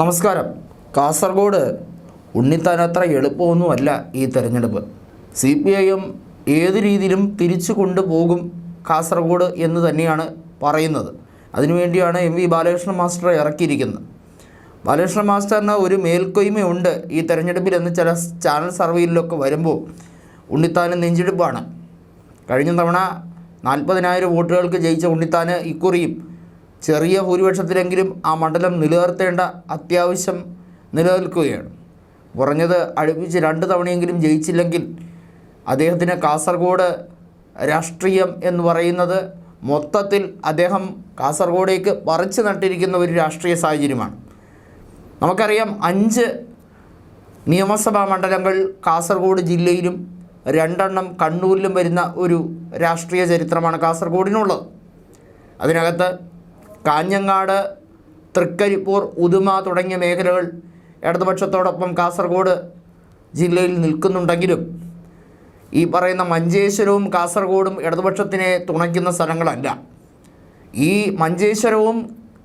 നമസ്കാരം. കാസർഗോഡ് ഉണ്ണിത്താൻ അത്ര എളുപ്പമൊന്നുമല്ല ഈ തെരഞ്ഞെടുപ്പ്. സി പി ഐ എം ഏത് രീതിയിലും തിരിച്ചു കൊണ്ടുപോകും കാസർഗോഡ് എന്ന് തന്നെയാണ് പറയുന്നത്. അതിനുവേണ്ടിയാണ് എം വി ബാലകൃഷ്ണ മാസ്റ്റർ ഇറക്കിയിരിക്കുന്നത്. ബാലകൃഷ്ണ മാസ്റ്ററിന് ഒരു മേൽക്കൊയ്മയുണ്ട് ഈ തെരഞ്ഞെടുപ്പിൽ എന്ന് ചില ചാനൽ സർവേയിലൊക്കെ വരുമ്പോൾ ഉണ്ണിത്താന് നെഞ്ചെടുപ്പാണ്. കഴിഞ്ഞ തവണ നാൽപ്പതിനായിരം വോട്ടുകൾക്ക് ജയിച്ച ഉണ്ണിത്താന് ഇക്കുറിയും ചെറിയ ഭൂരിപക്ഷത്തിലെങ്കിലും ആ മണ്ഡലം നിലനിർത്തേണ്ട അത്യാവശ്യം നിലനിൽക്കുകയാണ്. കുറഞ്ഞത് അടുപ്പിച്ച് രണ്ട് തവണയെങ്കിലും ജയിച്ചില്ലെങ്കിൽ അദ്ദേഹത്തിന് കാസർഗോഡ് രാഷ്ട്രീയം എന്ന് പറയുന്നത് മൊത്തത്തിൽ അദ്ദേഹം കാസർഗോഡേക്ക് പറിച്ചു നട്ടിരിക്കുന്ന ഒരു രാഷ്ട്രീയ സാഹചര്യമാണ്. നമുക്കറിയാം അഞ്ച് നിയമസഭാ മണ്ഡലങ്ങൾ കാസർഗോഡ് ജില്ലയിലും രണ്ടെണ്ണം കണ്ണൂരിലും വരുന്ന ഒരു രാഷ്ട്രീയ ചരിത്രമാണ് കാസർഗോഡിനുള്ളത്. അതിനകത്ത് കാഞ്ഞങ്ങാട് തൃക്കരിപ്പൂർ ഉദുമ തുടങ്ങിയ മേഖലകൾ ഇടതുപക്ഷത്തോടൊപ്പം കാസർഗോഡ് ജില്ലയിൽ നിൽക്കുന്നുണ്ടെങ്കിലും ഈ പറയുന്ന മഞ്ചേശ്വരവും കാസർഗോഡും ഇടതുപക്ഷത്തിനെ തുണയ്ക്കുന്ന സ്ഥലങ്ങളല്ല. ഈ മഞ്ചേശ്വരവും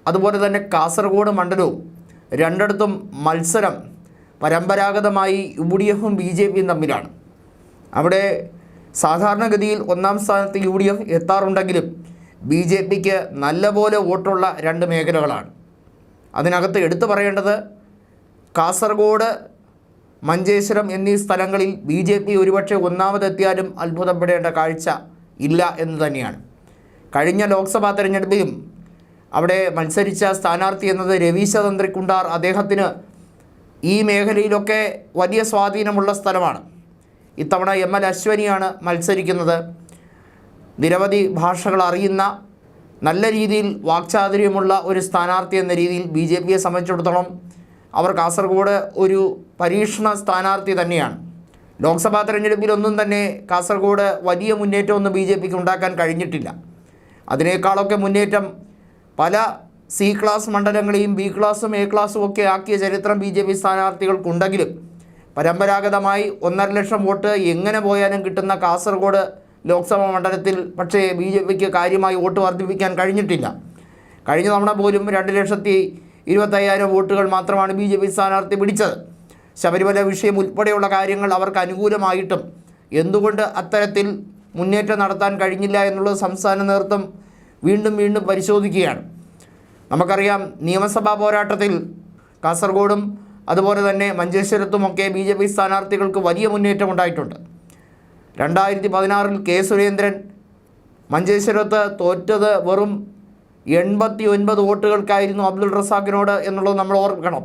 അതുപോലെ തന്നെ കാസർഗോഡ് മണ്ഡലവും രണ്ടിടത്തും മത്സരം പരമ്പരാഗതമായി യു ഡി എഫും ബി ജെ പിയും തമ്മിലാണ്. അവിടെ സാധാരണഗതിയിൽ ഒന്നാം സ്ഥാനത്ത് യു ഡി എഫ് എത്താറുണ്ടെങ്കിലും ബി ജെ പിക്ക് നല്ലപോലെ വോട്ടുള്ള രണ്ട് മേഖലകളാണ്. അതിനകത്ത് എടുത്തു പറയേണ്ടത് കാസർഗോഡ് മഞ്ചേശ്വരം എന്നീ സ്ഥലങ്ങളിൽ ബി ജെ പി ഒരുപക്ഷെ ഒന്നാമതെത്തിയാലും അത്ഭുതപ്പെടേണ്ട കാഴ്ച ഇല്ല എന്ന് തന്നെയാണ്. കഴിഞ്ഞ ലോക്സഭാ തെരഞ്ഞെടുപ്പിലും അവിടെ മത്സരിച്ച സ്ഥാനാർത്ഥി എന്നത് രവീശ തന്ത്രിക്കുണ്ടാർ അദ്ദേഹത്തിന് ഈ മേഖലയിലൊക്കെ വലിയ സ്വാധീനമുള്ള സ്ഥലമാണ്. ഇത്തവണ എം എൽ അശ്വനിയാണ് മത്സരിക്കുന്നത്. നിരവധി ഭാഷകൾ അറിയുന്ന നല്ല രീതിയിൽ വാക്ചാതുര്യമുള്ള ഒരു സ്ഥാനാർത്ഥി എന്ന രീതിയിൽ ബി ജെ പിയെ സംബന്ധിച്ചിടത്തോളം അവർ കാസർഗോഡ് ഒരു പരീക്ഷണ സ്ഥാനാർത്ഥി തന്നെയാണ്. ലോക്സഭാ തെരഞ്ഞെടുപ്പിലൊന്നും തന്നെ കാസർഗോഡ് വലിയ മുന്നേറ്റമൊന്നും ബി ജെ പിക്ക് ഉണ്ടാക്കാൻ കഴിഞ്ഞിട്ടില്ല. അതിനേക്കാളൊക്കെ മുന്നേറ്റം പല സി ക്ലാസ് മണ്ഡലങ്ങളെയും ബി ക്ലാസ്സും എ ക്ലാസ്സും ഒക്കെ ആക്കിയ ചരിത്രം ബി ജെ പി സ്ഥാനാർത്ഥികൾക്കുണ്ടെങ്കിലും പരമ്പരാഗതമായി ഒന്നര ലക്ഷം വോട്ട് എങ്ങനെ പോയാലും കിട്ടുന്ന കാസർഗോഡ് ലോക്സഭാ മണ്ഡലത്തിൽ പക്ഷേ ബി ജെ പിക്ക് കാര്യമായി വോട്ട് വർദ്ധിപ്പിക്കാൻ കഴിഞ്ഞിട്ടില്ല. കഴിഞ്ഞ തവണ പോലും രണ്ട് ലക്ഷത്തി ഇരുപത്തയ്യായിരം വോട്ടുകൾ മാത്രമാണ് ബി ജെ പി സ്ഥാനാർത്ഥി പിടിച്ചത്. ശബരിമല വിഷയം ഉൾപ്പെടെയുള്ള കാര്യങ്ങൾ അവർക്ക് അനുകൂലമായിട്ടും എന്തുകൊണ്ട് അത്തരത്തിൽ മുന്നേറ്റം നടത്താൻ കഴിഞ്ഞില്ല എന്നുള്ളത് സംസ്ഥാന നേതൃത്വം വീണ്ടും വീണ്ടും പരിശോധിക്കുകയാണ്. നമുക്കറിയാം നിയമസഭാ പോരാട്ടത്തിൽ കാസർഗോഡും അതുപോലെ തന്നെ മഞ്ചേശ്വരത്തുമൊക്കെ ബി ജെ പി സ്ഥാനാർത്ഥികൾക്ക് വലിയ മുന്നേറ്റം ഉണ്ടായിട്ടുണ്ട്. രണ്ടായിരത്തി പതിനാറിൽ കെ സുരേന്ദ്രൻ മഞ്ചേശ്വരത്ത് തോറ്റത് വെറും എൺപത്തി ഒൻപത് വോട്ടുകൾക്കായിരുന്നു അബ്ദുൾ റസാഖിനോട് എന്നുള്ളത് നമ്മൾ ഓർക്കണം.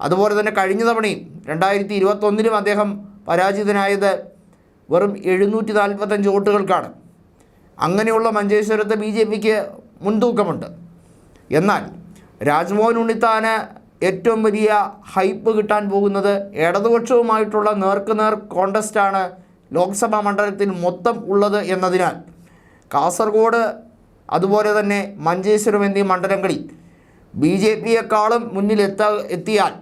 അതുപോലെ തന്നെ കഴിഞ്ഞ തവണയും രണ്ടായിരത്തി ഇരുപത്തൊന്നിലും അദ്ദേഹം പരാജിതനായത് വെറും എഴുന്നൂറ്റി നാൽപ്പത്തഞ്ച് വോട്ടുകൾക്കാണ്. അങ്ങനെയുള്ള മഞ്ചേശ്വരത്ത് ബി ജെ പിക്ക് മുൻതൂക്കമുണ്ട്. എന്നാൽ രാജ്മോഹൻ ഉണ്ണിത്താന് ഏറ്റവും വലിയ ഹൈപ്പ് കിട്ടാൻ പോകുന്നത് ഇടതുപക്ഷവുമായിട്ടുള്ള നേർക്കുനേർ കോണ്ടസ്റ്റാണ് ലോക്സഭാ മണ്ഡലത്തിൽ മൊത്തം ഉള്ളത് എന്നതിനാൽ കാസർഗോഡ് അതുപോലെ തന്നെ മഞ്ചേശ്വരം എന്നീ മണ്ഡലങ്ങളിൽ ബി ജെ പിയെക്കാളും മുന്നിൽ എത്താ എത്തിയാൽ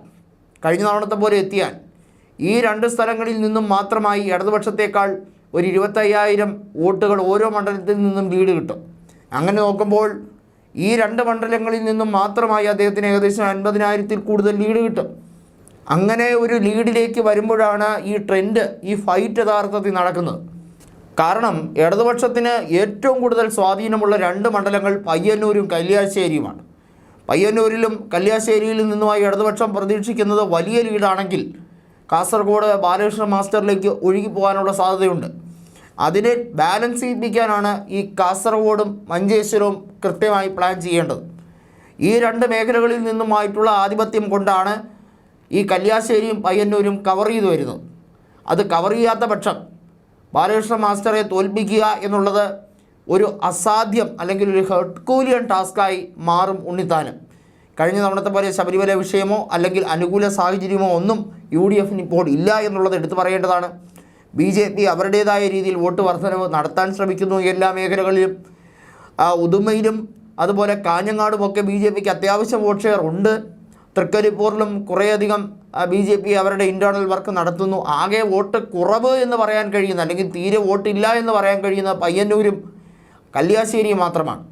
കഴിഞ്ഞ തവണത്തെ പോലെ എത്തിയാൽ ഈ രണ്ട് സ്ഥലങ്ങളിൽ നിന്നും മാത്രമായി ഇടതുപക്ഷത്തേക്കാൾ ഒരു ഇരുപത്തയ്യായിരം വോട്ടുകൾ ഓരോ മണ്ഡലത്തിൽ നിന്നും ലീഡ് കിട്ടും. അങ്ങനെ നോക്കുമ്പോൾ ഈ രണ്ട് മണ്ഡലങ്ങളിൽ നിന്നും മാത്രമായി അദ്ദേഹത്തിന് ഏകദേശം അൻപതിനായിരത്തിൽ കൂടുതൽ ലീഡ് കിട്ടും. അങ്ങനെ ഒരു ലീഡിലേക്ക് വരുമ്പോഴാണ് ഈ ട്രെൻഡ് ഈ ഫൈറ്റ് യഥാർത്ഥത്തിൽ നടക്കുന്നത്. കാരണം ഇടതുപക്ഷത്തിന് ഏറ്റവും കൂടുതൽ സ്വാധീനമുള്ള രണ്ട് മണ്ഡലങ്ങൾ പയ്യന്നൂരും കല്യാശ്ശേരിയുമാണ്. പയ്യന്നൂരിലും കല്യാശ്ശേരിയിലും നിന്നുമായി ഇടതുപക്ഷം പ്രതീക്ഷിക്കുന്നത് വലിയ ലീഡാണെങ്കിൽ കാസർഗോഡ് ബാലകൃഷ്ണ മാസ്റ്ററിലേക്ക് ഒഴുകി പോകാനുള്ള സാധ്യതയുണ്ട്. അതിനെ ബാലൻസ് ചെയ്യിപ്പിക്കാനാണ് ഈ കാസർഗോഡും മഞ്ചേശ്വരവും കൃത്യമായി പ്ലാൻ ചെയ്യേണ്ടത്. ഈ രണ്ട് മേഖലകളിൽ നിന്നുമായിട്ടുള്ള ആധിപത്യം കൊണ്ടാണ് ഈ കല്യാശ്ശേരിയും പയ്യന്നൂരും കവർ ചെയ്തു വരുന്നു അത് കവർ ചെയ്യാത്ത പക്ഷം ബാലകൃഷ്ണ മാസ്റ്ററെ തോൽപ്പിക്കുക എന്നുള്ളത് ഒരു അസാധ്യം അല്ലെങ്കിൽ ഒരു ഹെഡ്കൂലിയൻ ടാസ്ക്കായി മാറും ഉണ്ണിത്താനും. കഴിഞ്ഞ തവണത്തെ പോലെ ശബരിമല വിഷയമോ അല്ലെങ്കിൽ അനുകൂല സാഹചര്യമോ ഒന്നും യു ഡി എഫിന് ഇപ്പോൾ ഇല്ല എന്നുള്ളത് എടുത്തു പറയേണ്ടതാണ്. ബി ജെ പി അവരുടേതായ രീതിയിൽ വോട്ട് വർധനവ് നടത്താൻ ശ്രമിക്കുന്നു എല്ലാ മേഖലകളിലും. ഉദുമയിലും അതുപോലെ കാഞ്ഞങ്ങാടുമൊക്കെ ബി ജെ പിക്ക് അത്യാവശ്യം വോട്ട് ഷെയർ ഉണ്ട്. തൃക്കരിപ്പൂരിലും കുറേയധികം ബി ജെ പി അവരുടെ ഇന്റേർണൽ വർക്ക് നടത്തുന്നു. ആകെ വോട്ട് കുറവ് എന്ന് പറയാൻ കഴിയുന്ന അല്ലെങ്കിൽ തീരെ വോട്ടില്ല എന്ന് പറയാൻ കഴിയുന്ന പയ്യന്നൂരും കല്യാശ്ശേരിയും മാത്രമാണ്.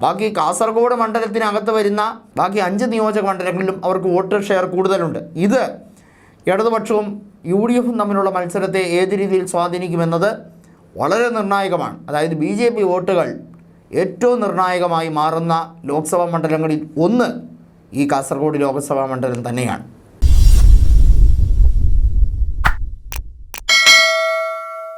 ബാക്കി കാസർഗോഡ് മണ്ഡലത്തിനകത്ത് വരുന്ന ബാക്കി അഞ്ച് നിയോജക മണ്ഡലങ്ങളിലും അവർക്ക് വോട്ട് ഷെയർ കൂടുതലുണ്ട്. ഇത് ഇടതുപക്ഷവും യു ഡി എഫും തമ്മിലുള്ള മത്സരത്തെ ഏത് രീതിയിൽ സ്വാധീനിക്കുമെന്നത് വളരെ നിർണായകമാണ്. അതായത് ബി ജെ പി വോട്ടുകൾ ഏറ്റവും നിർണായകമായി മാറുന്ന ലോക്സഭാ മണ്ഡലങ്ങളിൽ ഒന്ന് ഈ കാസർഗോഡ് ലോക്സഭാ മണ്ഡലം തന്നെയാണ്.